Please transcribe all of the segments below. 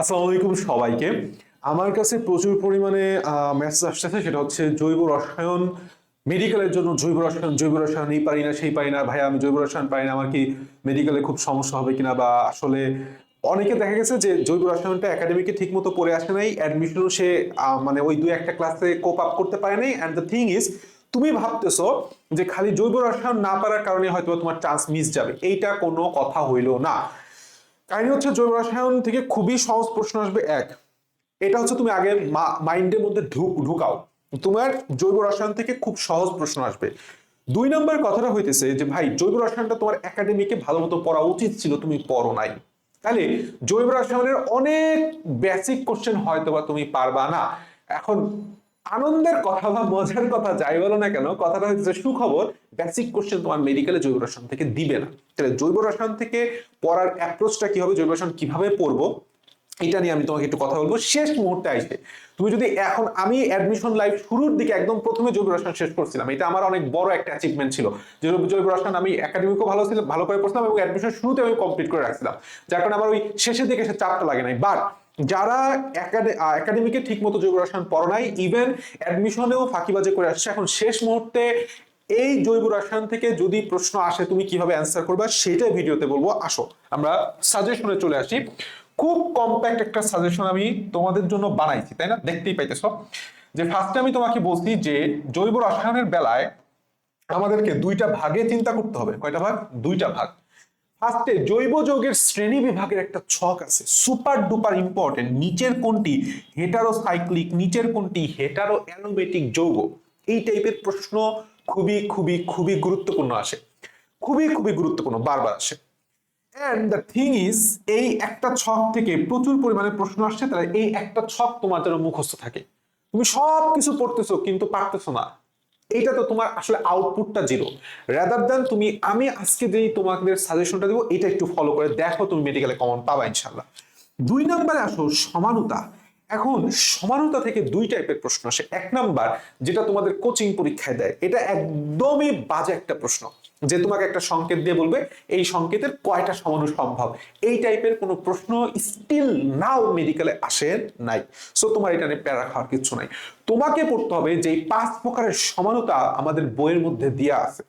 আসসালামু আলাইকুম সবাইকে। আমার কাছে প্রচুর পরিমাণে মেসেজ আসতেছে, সেটা হচ্ছে জৈব রসায়ন মেডিকেলের জন্য জৈব রসায়ন জৈব রসায়ন এই পারি না, সেই পারি না। ভাই আমি জৈব রসায়ন পারি না, আমার কি মেডিকেলে খুব সমস্যা হবে কিনা বা আসলে অনেকে দেখা গেছে যে জৈব রসায়নটা একাডেমিকে ঠিক মতো পড়ে আসে নাই অ্যাডমিশনও সে মানে ওই দুই একটা ক্লাসে কোপ আপ করতে পারে নাই। অ্যান্ড দ্য থিং ইজ তুমি ভাবতেছো যে খালি জৈব রসায়ন না পারার কারণে হয়তো তোমার চান্স মিস যাবে। এইটা কোনো কথা হইল না। কাহিনী হচ্ছে জৈব রসায়ন থেকে খুবই সহজ প্রশ্ন আসবে এক, এটা হচ্ছে তুমি আগে মাইন্ডের মধ্যে ঢুক, ঢুকাও। তোমার জৈব রসায়ন থেকে খুব সহজ প্রশ্ন আসবে। দুই নম্বর কথাটা হইতেছে যে, ভাই, জৈব রসায়নটা তোমার একাডেমিকে ভালো মতো পড়া উচিত ছিল, তুমি পড়ো নাই। তাহলে জৈব রসায়নের অনেক বেসিক কোশ্চেন হয়তো বা তুমি পারবা না। এখন আনন্দের কথা বা মজার কথা যাই বলো না কেন, কথাটা হচ্ছে সুখবর বেসিক কোশ্চেন তোমার মেডিকেলে জৈব রসায়ন থেকে দিবে না। তাহলে জৈব রসায়ন থেকে পড়ার অ্যাপ্রোচটা কি হবে? জৈব রসায়ন কীভাবে পড়ব? এটা নিয়ে আমি তোমাকে একটু কথা বলব। শেষ মুহূর্তে আসবে। তুমি যদি এখন আমি অ্যাডমিশন লাইফ শুরুর দিকে একদম প্রথমে জৈব রসায়ন শেষ করছিলাম, এটা আমার অনেক বড় একটা অ্যাচিভমেন্ট ছিল। যে জৈব রসায়ন আমি একাডেমিকও ভালো ছিল ভালো করে পড়ছিলাম এবং অ্যাডমিশন শুরুতে আমি কমপ্লিট করে রাখছিলাম। যার কারণে আমার ওই শেষের দিকে এসে চাপটা লাগে নাই। বাট যারা একাডেমিকে ঠিক মতো জৈব রসায়ন পড়ো নাই ইভেন অ্যাডমিশনেও ফাঁকিবাজি করে আসছে। এখন শেষ মুহূর্তে এই জৈব রসায়ন থেকে যদি প্রশ্ন আসে, তুমি কীভাবে অ্যান্সার করবে, সেটাই ভিডিওতে বলব। আসো, আমরা সাজেশনে চলে আসি। খুব কম্প্যাক্ট একটা সাজেশন আমি তোমাদের জন্য বানাইছি, তাই না? দেখতেই পাইতেছ। যে ফার্স্টে আমি তোমাকে বলছি যে জৈব রসায়নের বেলায় আমাদেরকে দুইটা ভাগে চিন্তা করতে হবে। কয়টা ভাগ? দুইটা ভাগ। ফার্স্টে জৈব যৌগের শ্রেণি বিভাগের একটা ছক আছে সুপার ডুপার ইম্পর্টেন্ট নিচের কোনটি হেটারো সাইক্লিক নিচের কোনটি হেটারো অ্যালোমেটিক যৌগ? এই টাইপের প্রশ্ন খুবই খুবই খুবই গুরুত্বপূর্ণ আসে। খুবই খুবই গুরুত্বপূর্ণ, বারবার আসে। অ্যান্ড দ্য থিং ইজ এই একটা ছক থেকে প্রচুর পরিমাণে প্রশ্ন আসছে, তাহলে এই একটা ছক তোমার যেন মুখস্থ থাকে। তুমি সব কিছু পড়তেছো, কিন্তু পারতেছো না। এইটা তো তোমার আসলে আউটপুটটা জিরো রাদার দ্যান তুমি, আমি আজকে যেই তোমাদের সাজেশনটা দেবো, এটা একটু ফলো করে দেখো তুমি মেডিকেলে কমন পাবা ইনশাল্লাহ দুই নম্বরে আসো সমানতা। এখন সমানতা থেকে দুই টাইপের প্রশ্ন আসে। এক নাম্বার, যেটা তোমাদের কোচিং পরীক্ষায় দেয়, এটা একদমই বাজে একটা প্রশ্ন। যে তোমাকে একটা সংকেত দিয়ে বলবে, এই সংকেতের কয়টা সমানু সম্ভব? এই টাইপের কোনো প্রশ্ন স্টিল নাও মেডিকেলে আসে নাই। সো তোমার এটা নিয়ে প্যারা খাওয়ার কিছু নাই। তোমাকে পড়তে হবে যে পাঁচ প্রকারের সমানতা আমাদের বইয়ের মধ্যে দেওয়া আছে।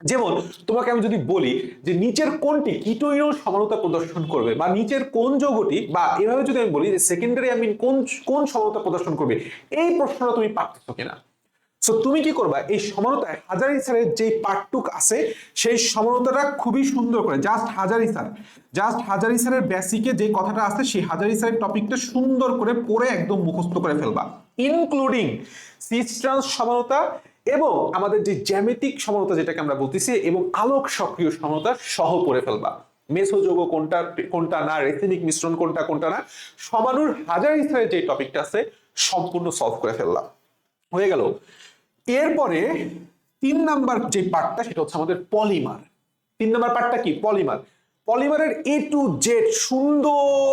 যেমন, তোমাকে আমি যদি বলি যে নিচের কোনটি কিটোইন সমানতা প্রদর্শন করবে, বা নিচের কোন যৌগটি, বা এভাবে যদি আমি বলি যে সেকেন্ডারি আমিন কোন কোন সমানতা প্রদর্শন করবে, এই প্রশ্নটা তুমি পারতেছো কিনা? সো তুমি কি করবা? এই সমানতায় হাজারি স্যারের যে পার্টটুক আছে, সেই সমানতাটা খুবই সুন্দর করে just Hazari sir just Hazari স্যারের বেসিকে যে কথাটা আছে, সেই হাজারি স্যারের টপিকটা সুন্দর করে পড়ে একদম মুখস্থ করে ফেলবা ইনক্লুডিং সিস্ট্রান্স সমানতা এবং আমাদের যে জ্যামিতিক সমানতা যেটাকে আমরা বলতেছি, এবং আলোক সক্রিয় সমানতা সহ পড়ে ফেলবা। মেসোযোগ কোনটা কোনটা না রেসিনিক মিশ্রণ কোনটা কোনটা না, সমানুর হাজারি স্যারের যে টপিকটা আছে, সম্পূর্ণ সলভ করে ফেললাম। হয়ে গেল। এরপরে তিন নাম্বার যে পার্টটা, সেটা হচ্ছে আমাদের পলিমার। তিন নাম্বার পার্টটা কি? পলিমার। পলিমারের এ টু জেড সুন্দর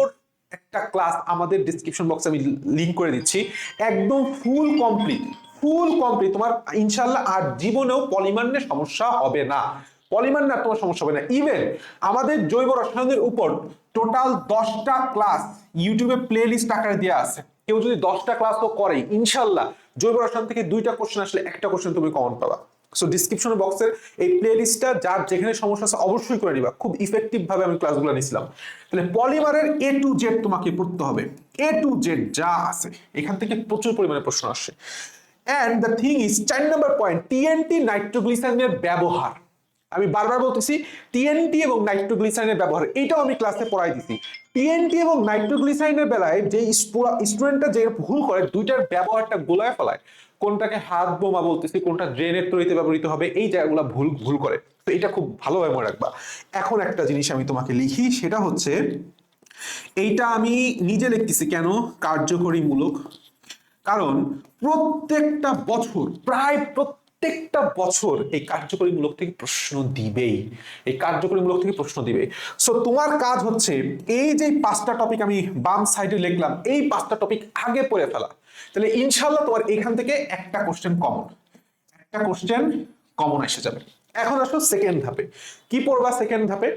একটা ক্লাস আমাদের ডিসক্রিপশন বক্সে আমি লিঙ্ক করে দিচ্ছি। একদম ফুল কমপ্লিট ফুল কমপ্লিট তোমার ইনশাল্লাহ আর জীবনেও পলিমার নিয়ে সমস্যা হবে না। পলিমার না তোমার সমস্যা হবে না। ইভেন আমাদের জৈব রসায়নের উপর টোটাল দশটা ক্লাস ইউটিউবে প্লে লিস্ট আকারে দেওয়া আছে। কেউ যদি দশটা ক্লাসও করে ইনশাল্লাহ জৈব রসায়ন থেকে দুইটা কোশ্চেন আসলে একটা কোশ্চেন তুমি কমন পাবা। সো ডিসক্রিপশন বক্সের এই প্লে লিস্টটা যার যেখানে সমস্যা আছে অবশ্যই করে নিবা। খুব ইফেক্টিভ ভাবে আমি ক্লাসগুলো নিছিলাম তাহলে পলিমারের এ টু জেড তোমাকে পড়তে হবে। এ টু জেড যা আছে, এখান থেকে প্রচুর পরিমাণে প্রশ্ন আসে। অ্যান্ড দ্য থিং ইজ চার নাম্বার পয়েন্ট টিএনটি নাইট্রোগ্লিসারিনের ব্যবহার। আমি বারবার বলতেছি টিএনটি এবং নাইট্রোগ্লিসারিনের ব্যবহার এইটাও আমি ক্লাসে পড়াই দিছি। টিএনটি এবং নাইট্রোগ্লিসারিনের বেলায় যে স্টুডেন্টটা যে ভুল করে, দুইটার ব্যবহারটা গোলায় ফেলায়, কোনটাকে হাত বোমা বলতেছি, কোনটা ড্রেনের তৈরিতে ব্যবহৃত হবে, এই জায়গাগুলো ভুল ভুল করে। তো এটা খুব ভালোভাবে মনে রাখবা। এখন একটা জিনিস আমি তোমাকে লিখি, সেটা হচ্ছে, এইটা আমি নিজে লিখতেছি কেন? কার্যকরী মূলক কারণ প্রত্যেকটা বছর, প্রায় প্রত্যেকটা বছর এই কার্যকরীমূলক থেকে প্রশ্ন দিবেই। এই কার্যকরীমূলক থেকে প্রশ্ন দিবে। সো তোমার কাজ হচ্ছে এই যে পাঁচটা টপিক আমি বাম সাইডে লিখলাম, এই পাঁচটা টপিক আগে পড়ে ফেলা। তাহলে ইনশাল্লাহ তোমার এখান থেকে একটা কোশ্চেন কমন একটা কোশ্চেন কমন এসে যাবে। এখন আসো সেকেন্ড ধাপে। কি পড়বা সেকেন্ড ধাপে?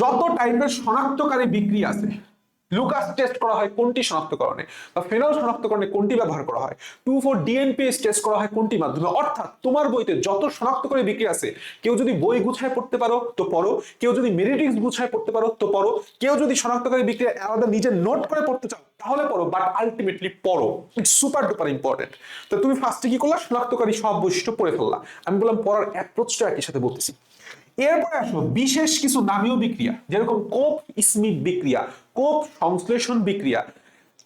যত টাইপের শনাক্তকারী বিক্রিয়া আছে লুকাস টেস্ট করা হয় কোনটি শনাক্তকরণে বা ফেনল শনাক্তকরণে কোনটি ব্যবহার করা হয়? টু ফোর ডিএনপিএস টেস্ট করা হয় কোনটি মাধ্যমে? অর্থাৎ তোমার বইতে যত শনাক্তকারী বিক্রিয়া আছে, কেউ যদি বই গুছায় পড়তে পারো, তো পড়ো। কেউ যদি মেরিটিক্স গুছায় পড়তে পারো, তো পড়ো। কেউ যদি শনাক্তকারী বিক্রিয়া আলাদা নিজে নোট করে পড়তে চাও, তাহলে পড়ো বাট আলটিমেটলি পড়ো। ইটস সুপার ডুপার ইম্পর্টেন্ট তো তুমি ফার্স্টে কি করলা? শনাক্তকারী সব বৈশিষ্ট্য পড়ে ফেললা। আমি বললাম, পড়ার অ্যাপ্রোচটা একই সাথে বলতেছি। এরপরে আসলো বিশেষ কিছু নামীয় বিক্রিয়া, যেরকম কোপ স্মিথ বিক্রিয়া, কোপ সংশ্লেষণ বিক্রিয়া।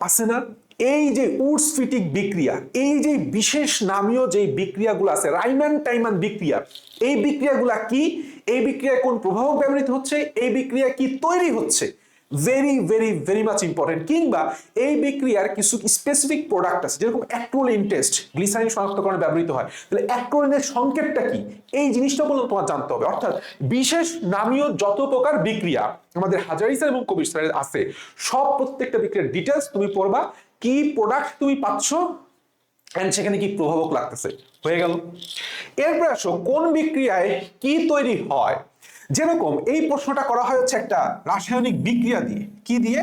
আছে না? এই যে উডসফিটিক বিক্রিয়া, এই যে বিশেষ নামীয় যে বিক্রিয়াগুলো আছে, রাইমান টাইমান বিক্রিয়া, এই বিক্রিয়াগুলা কি? এই বিক্রিয়া কোন প্রভাবক ব্যবহৃত হচ্ছে? এই বিক্রিয়া কি তৈরি হচ্ছে? Very very very much important কিংবা এই বিক্রিয়ার কিছু স্পেসিফিক প্রোডাক্ট আছে, যেরকম অ্যাক্টোলিন টেস্ট গ্লিসারিন শনাক্তকরণে ব্যবহৃত হয়। তাহলে অ্যাক্টোলিনের সংকেতটা কি? এই জিনিসটা বলতে তোমার জানতে হবে। অর্থাৎ বিশেষ নামীয় যত প্রকার বিক্রিয়া আমাদের হাজারি স্যার এবং কবির স্যারের আছে, সব প্রত্যেকটা বিক্রিয়ার ডিটেলস তুমি পড়বা, কি প্রোডাক্ট তুমি পাচ্ছ অ্যান্ড সেখানে কি প্রভাবক লাগতেছে। হয়ে গেল। এরপর আসো, কোন বিক্রিয়ায় কি তৈরি হয়? যেরকম এই প্রশ্নটা করা হয় হচ্ছে একটা রাসায়নিক বিক্রিয়া দিয়ে। কি দিয়ে?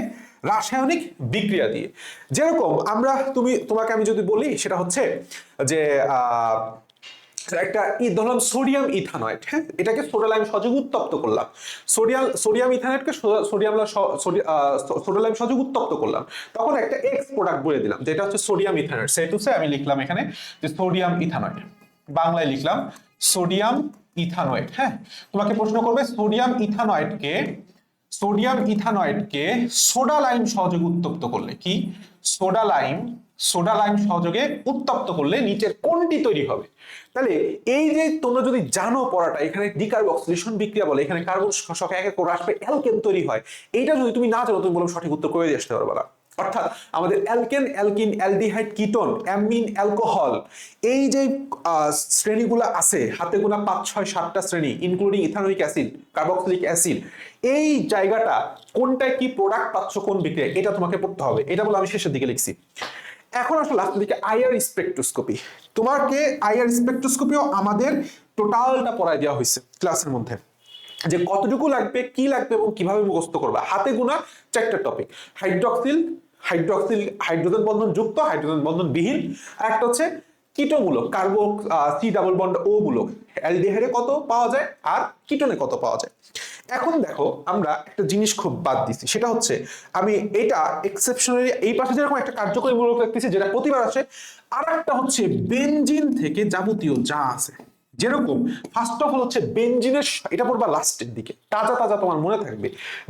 রাসায়নিক বিক্রিয়া দিয়ে। যেরকম আমরা তুমি, তোমাকে আমি যদি বলি, সেটা হচ্ছে যে একটা ই, ধরলাম সোডিয়াম ইথানয়েড হ্যাঁ? এটাকে সোডালাইম সহযোগে উত্তপ্ত করলাম। সোডিয়াম সোডিয়াম ইথানয়েডকে সোডিয়াম সোডালাইম সহযোগে উত্তপ্ত করলাম। তখন একটা এক্স প্রোডাক্ট বলে দিলাম, যেটা হচ্ছে সোডিয়াম ইথানয়েড। সে সে আমি লিখলাম এখানে যে সোডিয়াম ইথানয়েড। বাংলায় লিখলাম সোডিয়াম ইথানয়েড হ্যাঁ? তোমাকে প্রশ্ন করবে, সোডিয়াম ইথানয়েডকে সোডিয়াম ইথানয়েডকে সোডা লাইম সহযোগে উত্তপ্ত করলে কি? সোডা লাইম সোডা লাইম সহযোগে উত্তপ্ত করলে নিচের কোনটি তৈরি হবে? তাহলে এই যে তোমরা যদি জানো পড়াটা, এখানে ডিকার্বক্সিলেশন বিক্রিয়া বলে, এখানে কার্বন সংখ্যা এক এক করে আসবে, অ্যালকেন তৈরি হয়। এইটা যদি তুমি না জানো, তুমি বলো সঠিক উত্তর করে দিয়ে আসতে পারবে না। অর্থাৎ আমাদের alkane, alkene, aldehyde, ketone, amine, alcohol, এই যে শ্রেণীগুলো আছে, হাতে গোনা পাঁচ, ছয়, সাতটা শ্রেণি including ethanoic acid carboxylic acid এই জায়গাটা কোনটায় কি প্রোডাক্ট পাচ্ছ, কোন বিক্রিয়া এটা তোমাকে পড়তে হবে। এটা বলে আমি শেষের দিকে লিখছি। এখন আসলে লাস্টের দিকে, আইআর স্পেকট্রোস্কোপি তোমাকে আইআর স্পেকট্রোস্কোপিও আমাদের টোটালটা পড়ায় দেওয়া হয়েছে ক্লাসের মধ্যে। যে কতটুকু লাগবে, কি লাগবে এবং কীভাবে মুখস্থ করবে। হাতে গোনা চারটা টপিক হাইড্রক্সিল হাইড্রক্সিল হাইড্রোজেন বন্ধন যুক্ত হাইড্রোজেন বন্ধন বিহীন। একটা হচ্ছে কিটোমূলক কার্বো সি ডাবল বন্ড ও মূলক অ্যালডিহাইডে কত পাওয়া যায় আর কিটোনে কত পাওয়া যায়। এখন দেখো, আমরা একটা জিনিস খুব বাদ দিচ্ছি সেটা হচ্ছে, আমি এটা এক্সেপশনালি এই পাশে যেরকম একটা কার্যকরী মূলক রাখতেছি, যেটা প্রতিবার আসে আর একটা হচ্ছে বেনজিন থেকে যাবতীয় যা আছে। যেরকম ফার্স্ট অফ অল হচ্ছে বেনজিনের এটা পড়বা লাস্টের দিকে। তাজা তাজা তোমার মনে থাকবে।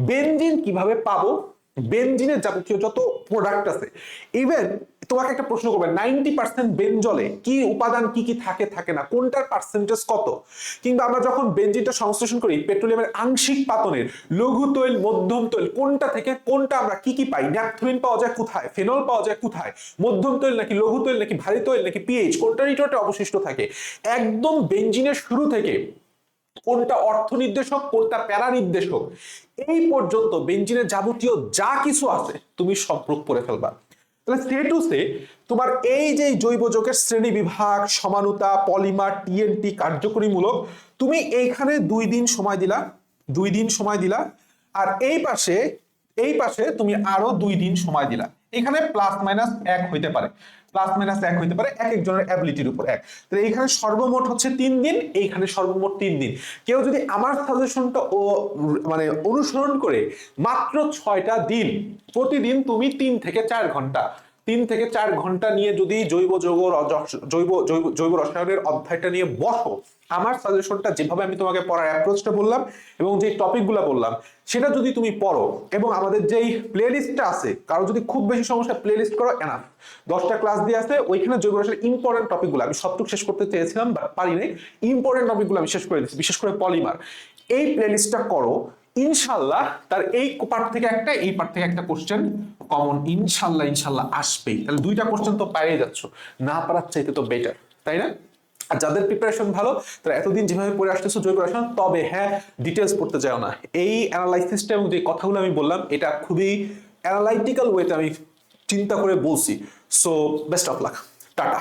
বেঞ্জিন কীভাবে পাবো? বেনজিনের যাবতীয় যত প্রোডাক্ট আছে ইভেন তোমাকে একটা প্রশ্ন করবে নাইনটি পার্সেন্ট বেনজলে কি উপাদান কি কি থাকে থাকে না, কোনটার পার্সেন্টেজ কত? কিংবা আমরা যখন বেনজিনটা সংশ্লেষণ করি, পেট্রোলিয়ামের আংশিক পাতনের, লঘু তৈল, মধ্যম তৈল, কোনটা থেকে কোনটা আমরা কি কি পাই? ন্যাপথলিন পাওয়া যায় কোথায়? ফেনল পাওয়া যায় কোথায়? মধ্যম তৈল নাকি লঘু তৈল নাকি ভারী তৈল নাকি পিএইচ কোনটা নিটোটে অবশিষ্ট থাকে। একদম বেনজিনের শুরু থেকে কোনটা অর্থ নির্দেশক কোনটা প্যারা নির্দেশক এই পর্যন্ত বেঞ্জিনের যাবতীয় যা কিছু আছে, তুমি সব প্রয়োগ করে ফেলবা। তাহলে সে টু সে তোমার এই যে জৈব যৌগের শ্রেণি বিভাগ, সমানুতা, পলিমার টিএনটি কার্যকরীমূলক, তুমি এইখানে দুই দিন সময় দিলা, দুই দিন সময় দিলা, আর এই পাশে এই পাশে তুমি আরও দুই দিন সময় দিলা। এখানে প্লাস মাইনাস এক হইতে পারে। প্লাস মাইনাস এক হইতে পারে, এক একজনের অ্যাবিলিটির উপর এক। তো এইখানে সর্বমোট হচ্ছে তিন দিন, এইখানে সর্বমোট তিন দিন। কেউ যদি আমার সাজেশনটা ও মানে অনুসরণ করে মাত্র ছয়টা দিন, প্রতিদিন তুমি তিন থেকে চার ঘণ্টা তিন থেকে চার ঘণ্টা নিয়ে যদি জৈব যৌগ জৈব জৈব জৈব রসায়নের অধ্যায়টা নিয়ে বসো, আমার সাজেশনটা যেভাবে আমি তোমাকে পড়ার অ্যাপ্রোচটা বললাম এবং যে টপিকগুলো বললাম, সেটা যদি তুমি পড়ো এবং আমাদের যেই প্লে লিস্টটা আছে, কারও যদি খুব বেশি সমস্যা প্লে লিস্ট করো এনাফ দশটা ক্লাস দিয়ে আছে, ওইখানে জৈব রসায়নের ইম্পর্টেন্ট টপিকগুলো আমি সবটুকু শেষ করতে চেয়েছিলাম বাট পারি নাই। ইম্পর্টেন্ট টপিকগুলো আমি শেষ করে দিচ্ছি বিশেষ করে পলিমার এই প্লে লিস্টটা করো ইনশাল্লাহ তার এই পার্ট থেকে একটা, এই পার্ট থেকে একটা কোশ্চেন কমন ইনশাল্লাহ ইনশাল্লাহ আসবেই। তাহলে দুইটা কোশ্চেন তো পাইয়ে যাচ্ছ। না পারার চাইতে তো বেটার তাই না? আর যাদের প্রিপারেশন ভালো, তারা এতদিন যেভাবে পড়ে আসতেছো জয় রসায়ন তবে হ্যাঁ ডিটেলস পড়তে যাও না। এই অ্যানালাইসিসটা এবং যে কথাগুলো আমি বললাম, এটা খুবই অ্যানালাইটিক্যাল ওয়েতে আমি চিন্তা করে বলছি। So best of luck tata.